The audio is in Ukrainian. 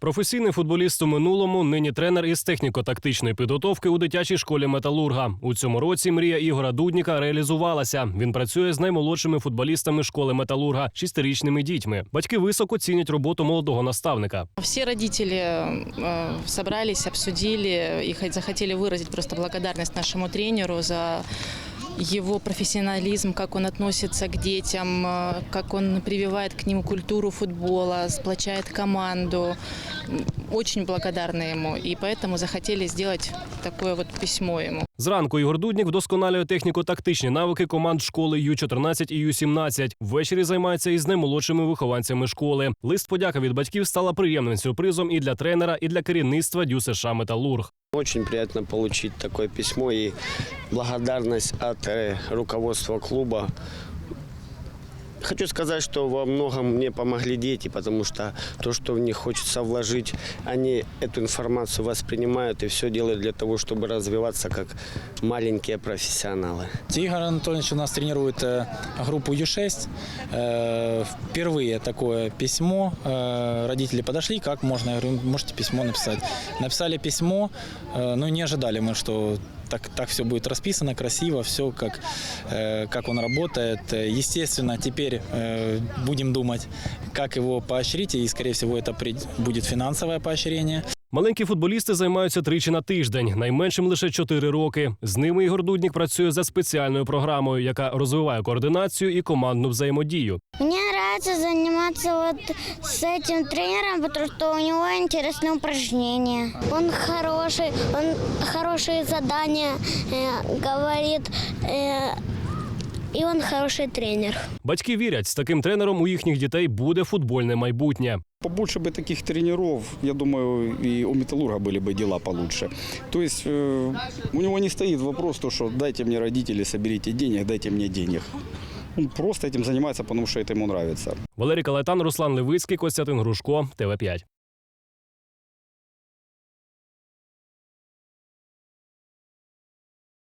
Професійний футболіст у минулому, нині тренер із техніко-тактичної підготовки у дитячій школі Металурга. У цьому році мрія Ігора Дудніка реалізувалася. Він працює з наймолодшими футболістами школи Металурга, шестирічними дітьми. Батьки високо цінять роботу молодого наставника. Все родители э, собрались, обсудили и хот- захотели выразить просто благодарность нашему тренеру за его профессионализм, как он относится к детям, э, как он прививает к ним культуру футбола, сплочает команду. М, Очень благодарны ему, и поэтому захотели сделать такое вот письмо ему. Зранку Ігор Дуднік вдосконалює техніко-тактичні навики команд школи Ю-14 і Ю-17. Ввечері займається із наймолодшими вихованцями школи. Лист подяка від батьків стала приємним сюрпризом і для тренера, і для керівництва Дю США Металург. Очень приятно получить такое письмо и благодарность от э, руководства клуба. Хочу сказать, что во многом мне помогли дети, потому что то, что в них хочется вложить, они эту информацию воспринимают и все делают для того, чтобы развиваться как маленькие профессионалы. Игорь Анатольевич у нас тренирует э, группу Ю-6. Э, Впервые такое письмо. Э, Родители подошли, как можно, я говорю, можете письмо написать. Написали письмо, э, ну не ожидали мы, что так, так все будет расписано, красиво, все как, э, как он работает. Э, Естественно, теперь э, будем думать, как его поощрить, и, скорее всего, это при- будет финансовое поощрение. Маленькі футболісти займаються тричі на тиждень, найменшим лише 4 роки. З ними Ігор Дуднік працює за спеціальною програмою, яка розвиває координацію і командну взаємодію. Мне нравится заниматься вот с этим тренером, потому что у него интересные упражнения. Он хороший, он хорошие задания э, говорит, э, и он хороший тренер. Батьки вірять, з таким тренером у їхніх дітей буде футбольне майбутнє. Побольше бы таких тренеров, я думаю, и у Металлурга были бы дела получше. То есть э, у него не стоит вопрос, то, что дайте мне родители, соберите денег, дайте мне денег. Он просто этим занимается, потому что это ему нравится. Валерій Калайтан, Руслан Левицький, Костянтин Грушко, ТВ 5